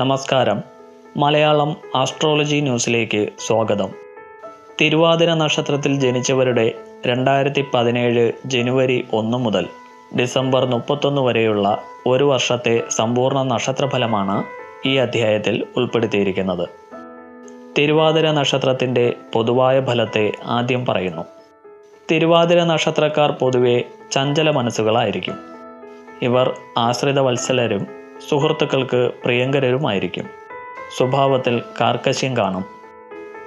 നമസ്കാരം. മലയാളം ആസ്ട്രോളജി ന്യൂസിലേക്ക് സ്വാഗതം. തിരുവാതിര നക്ഷത്രത്തിൽ ജനിച്ചവരുടെ രണ്ടായിരത്തി പതിനേഴ് ജനുവരി ഒന്ന് മുതൽ ഡിസംബർ മുപ്പത്തൊന്ന് വരെയുള്ള ഒരു വർഷത്തെ സമ്പൂർണ നക്ഷത്രഫലമാണ് ഈ അധ്യായത്തിൽ ഉൾപ്പെടുത്തിയിരിക്കുന്നത്. തിരുവാതിര നക്ഷത്രത്തിന്റെ പൊതുവായ ഫലത്തെ ആദ്യം പറയുന്നു. തിരുവാതിര നക്ഷത്രക്കാർ പൊതുവെ ചഞ്ചല മനസ്സുകളായിരിക്കും. ഇവർ ആശ്രിത വത്സലരും സുഹൃത്തുക്കൾക്ക് പ്രിയങ്കരരുമായിരിക്കും. സ്വഭാവത്തിൽ കാർക്കശ്യം കാണും.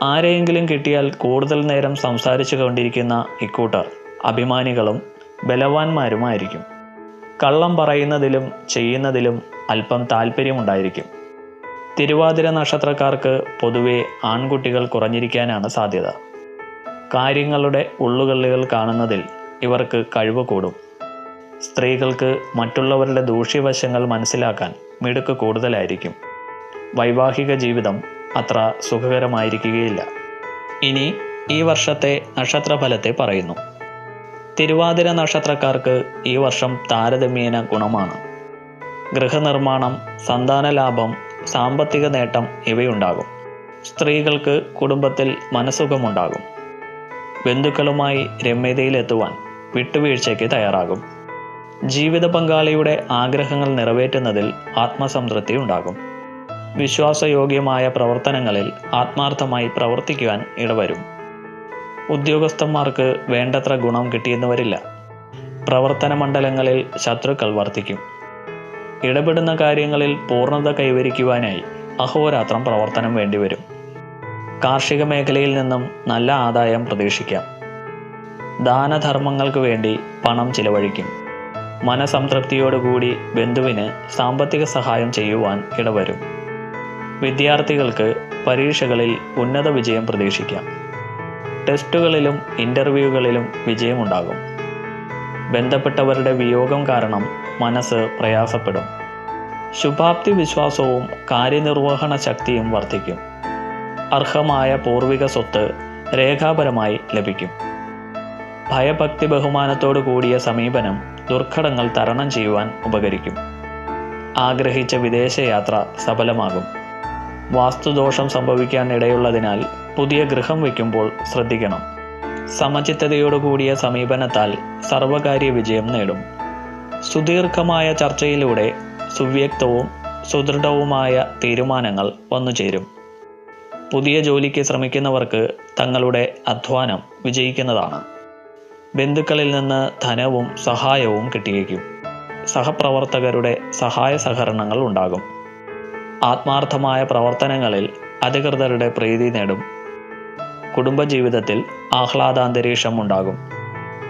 ആരെയെങ്കിലും കിട്ടിയാൽ കൂടുതൽ നേരം സംസാരിച്ചു കൊണ്ടിരിക്കുന്ന ഇക്കൂട്ടർ അഭിമാനികളും ബലവാന്മാരുമായിരിക്കും. കള്ളം പറയുന്നതിലും ചെയ്യുന്നതിലും അല്പം താല്പര്യമുണ്ടായിരിക്കും. തിരുവാതിര നക്ഷത്രക്കാർക്ക് പൊതുവെ ആൺകുട്ടികൾ കുറഞ്ഞിരിക്കാനാണ് സാധ്യത. കാര്യങ്ങളുടെ ഉള്ളുകള്ളികൾ കാണുന്നതിൽ ഇവർക്ക് കഴിവ് കൂടും സ്ത്രീകൾക്ക് മറ്റുള്ളവരുടെ ദൂഷ്യവശങ്ങൾ മനസ്സിലാക്കാൻ മിടുക്ക് കൂടുതലായിരിക്കും. വൈവാഹിക ജീവിതം അത്ര സുഖകരമായിരിക്കുകയില്ല. ഇനി ഈ വർഷത്തെ നക്ഷത്രഫലത്തെ പറയുന്നു. തിരുവാതിര നക്ഷത്രക്കാർക്ക് ഈ വർഷം താരതമ്യേന ഗുണമാണ്. ഗൃഹനിർമ്മാണം സന്താന ലാഭം സാമ്പത്തിക നേട്ടം ഇവയുണ്ടാകും. സ്ത്രീകൾക്ക് കുടുംബത്തിൽ മനസുഖമുണ്ടാകും ബന്ധുക്കളുമായി രമ്യതയിലെത്തുവാൻ വിട്ടുവീഴ്ചയ്ക്ക് തയ്യാറാകും. ജീവിത പങ്കാളിയുടെ ആഗ്രഹങ്ങൾ നിറവേറ്റുന്നതിൽ ആത്മസംതൃപ്തി ഉണ്ടാകും. വിശ്വാസയോഗ്യമായ പ്രവർത്തനങ്ങളിൽ ആത്മാർത്ഥമായി പ്രവർത്തിക്കുവാൻ ഇടവരും. ഉദ്യോഗസ്ഥന്മാർക്ക് വേണ്ടത്ര ഗുണം കിട്ടിയെന്ന് വരില്ല. പ്രവർത്തന മണ്ഡലങ്ങളിൽ ശത്രുക്കൾ വർദ്ധിക്കും ഇടപെടുന്ന കാര്യങ്ങളിൽ പൂർണത കൈവരിക്കുവാനായി അഹോരാത്രം പ്രവർത്തനം വേണ്ടിവരും. കാർഷിക മേഖലയിൽ നിന്നും നല്ല ആദായം പ്രതീക്ഷിക്കാം. ദാനധർമ്മങ്ങൾക്ക് വേണ്ടി പണം ചിലവഴിക്കും. മനസംതൃപ്തിയോടുകൂടി ബന്ധുവിന് സാമ്പത്തിക സഹായം ചെയ്യുവാൻ ഇടവരും. വിദ്യാർത്ഥികൾക്ക് പരീക്ഷകളിൽ ഉന്നത വിജയം പ്രതീക്ഷിക്കാം. ടെസ്റ്റുകളിലും ഇന്റർവ്യൂകളിലും വിജയമുണ്ടാകും. ബന്ധപ്പെട്ടവരുടെ വിയോഗം കാരണം മനസ്സ് പ്രയാസപ്പെടും. ശുഭാപ്തി വിശ്വാസവും കാര്യനിർവഹണ ശക്തിയും വർദ്ധിക്കും. അർഹമായ പൂർവിക സ്വത്ത് രേഖാപരമായി ലഭിക്കും. ഭയഭക്തി ബഹുമാനത്തോടു കൂടിയ സമീപനം ദുർഘടങ്ങൾ തരണം ചെയ്യുവാൻ ഉപകരിക്കും. ആഗ്രഹിച്ച വിദേശയാത്ര സഫലമാകും. വാസ്തുദോഷം സംഭവിക്കാൻ ഇടയുള്ളതിനാൽ പുതിയ ഗൃഹം വയ്ക്കുമ്പോൾ ശ്രദ്ധിക്കണം. സമചിത്തതയോടുകൂടിയ സമീപനത്താൽ സർവകാര്യ വിജയം നേടും. സുദീർഘമായ ചർച്ചയിലൂടെ സുവ്യക്തവും സുദൃഢവുമായ തീരുമാനങ്ങൾ വന്നുചേരും പുതിയ ജോലിക്ക് ശ്രമിക്കുന്നവർക്ക് തങ്ങളുടെ അധ്വാനം വിജയിക്കുന്നതാണ്. ബന്ധുക്കളിൽ നിന്ന് ധനവും സഹായവും കിട്ടിയേക്കും. സഹപ്രവർത്തകരുടെ സഹായ സഹകരണങ്ങൾ ഉണ്ടാകും. ആത്മാർത്ഥമായ പ്രവർത്തനങ്ങളിൽ അധികൃതരുടെ പ്രീതി നേടും. കുടുംബജീവിതത്തിൽ ആഹ്ലാദാന്തരീക്ഷം ഉണ്ടാകും.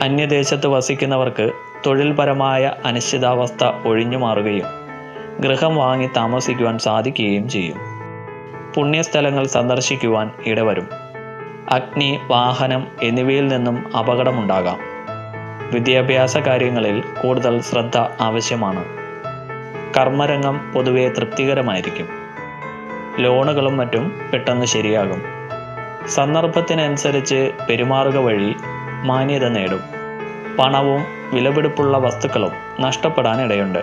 അന്യദേശത്ത് വസിക്കുന്നവർക്ക് തൊഴിൽപരമായ അനിശ്ചിതാവസ്ഥ ഒഴിഞ്ഞു മാറുകയും ഗൃഹം വാങ്ങി താമസിക്കുവാൻ സാധിക്കുകയും ചെയ്യും. പുണ്യസ്ഥലങ്ങൾ സന്ദർശിക്കുവാൻ ഇടവരും. അഗ്നി വാഹനം എന്നിവയിൽ നിന്നും അപകടമുണ്ടാകാം. വിദ്യാഭ്യാസ കാര്യങ്ങളിൽ കൂടുതൽ ശ്രദ്ധ ആവശ്യമാണ്. കർമ്മരംഗം പൊതുവെ തൃപ്തികരമായിരിക്കും. ലോണുകളും മറ്റും പെട്ടെന്ന് ശരിയാകും. സന്ദർഭത്തിനനുസരിച്ച് പെരുമാറുക വഴി മാന്യത നേടും. പണവും വിലപിടിപ്പുള്ള വസ്തുക്കളും നഷ്ടപ്പെടാനിടയുണ്ട്.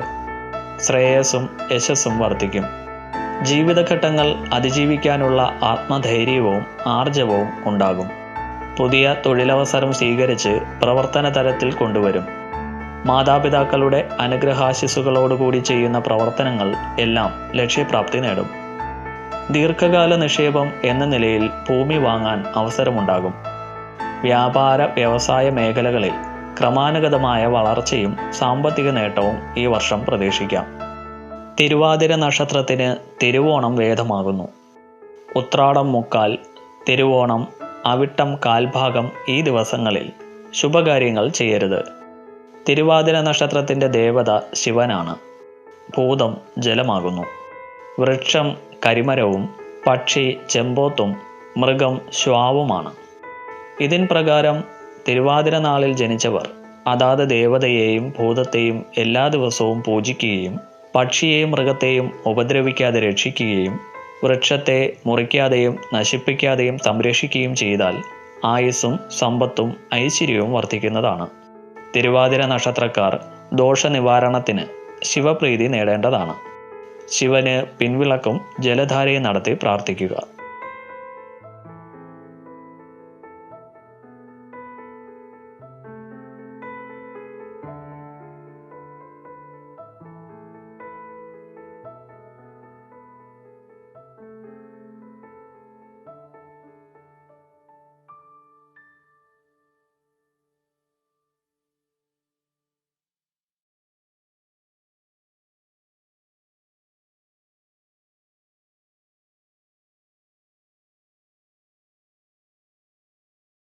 ശ്രേയസ്സും യശസ്സും വർദ്ധിക്കും. ജീവിതഘട്ടങ്ങൾ അതിജീവിക്കാനുള്ള ആത്മധൈര്യവും ആർജവവും ഉണ്ടാകും. പുതിയ തൊഴിലവസരം സ്വീകരിച്ച് പ്രവർത്തന തലത്തിൽ കൊണ്ടുവരും. മാതാപിതാക്കളുടെ അനുഗ്രഹാശിസുകളോടുകൂടി ചെയ്യുന്ന പ്രവർത്തനങ്ങൾ എല്ലാം ലക്ഷ്യപ്രാപ്തി നേടും. ദീർഘകാല നിക്ഷേപം എന്ന നിലയിൽ ഭൂമി വാങ്ങാൻ അവസരമുണ്ടാകും. വ്യാപാര വ്യവസായ മേഖലകളിൽ ക്രമാനുഗതമായ വളർച്ചയും സാമ്പത്തിക നേട്ടവും ഈ വർഷം പ്രതീക്ഷിക്കാം. തിരുവാതിര നക്ഷത്രത്തിന് തിരുവോണം വേദമാകുന്നു. ഉത്രാടം മുക്കാൽ തിരുവോണം അവിട്ടം കാൽഭാഗം ഈ ദിവസങ്ങളിൽ ശുഭകാര്യങ്ങൾ ചെയ്യരുത്. തിരുവാതിര നക്ഷത്രത്തിന്റെ ദേവത ശിവനാണ്. ഭൂതം ജലമാകുന്നു. വൃക്ഷം കരിമരവും പക്ഷി ചെമ്പോത്തും മൃഗം ശ്വാവുമാണ്. ഇതിൻ പ്രകാരം തിരുവാതിര നാളിൽ ജനിച്ചവർ അതാത് ദേവതയെയും ഭൂതത്തെയും എല്ലാ ദിവസവും പൂജിക്കുകയും പക്ഷിയെയും മൃഗത്തെയും ഉപദ്രവിക്കാതെ രക്ഷിക്കുകയും വൃക്ഷത്തെ മുറിക്കാതെയും നശിപ്പിക്കാതെയും സംരക്ഷിക്കുകയും ചെയ്താൽ ആയുസ്സും സമ്പത്തും ഐശ്വര്യവും വർദ്ധിക്കുന്നതാണ്. തിരുവാതിര നക്ഷത്രക്കാർ ദോഷനിവാരണത്തിന് ശിവപ്രീതി നേടേണ്ടതാണ്. ശിവന് പിൻവിളക്കും ജലധാരയും നടത്തി പ്രാർത്ഥിക്കുക.